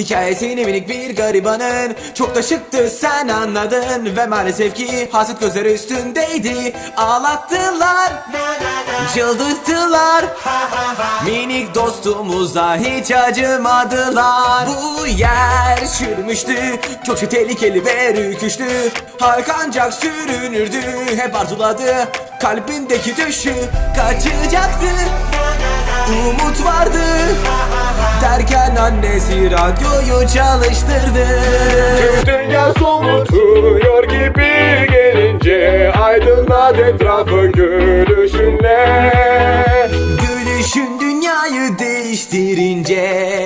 Hikayesini minik bir garibanın. Çok da şıktı sen anladın. Ve maalesef ki hasret gözleri üstündeydi. Ağlattılar Çıldırttılar. Minik dostumuza hiç acımadılar. Bu yer çürümüştü Çok şey tehlikeli ve rüküştü. Halk ancak sürünürdü Hep arzuladı. Kalbindeki düşü Kaçacaktı. Umut vardı annesi radyoyu çalıştırdı. Dünya somutuyor gibi gelince Aydınlat etrafı gülüşünle. Gülüşün dünyayı değiştirince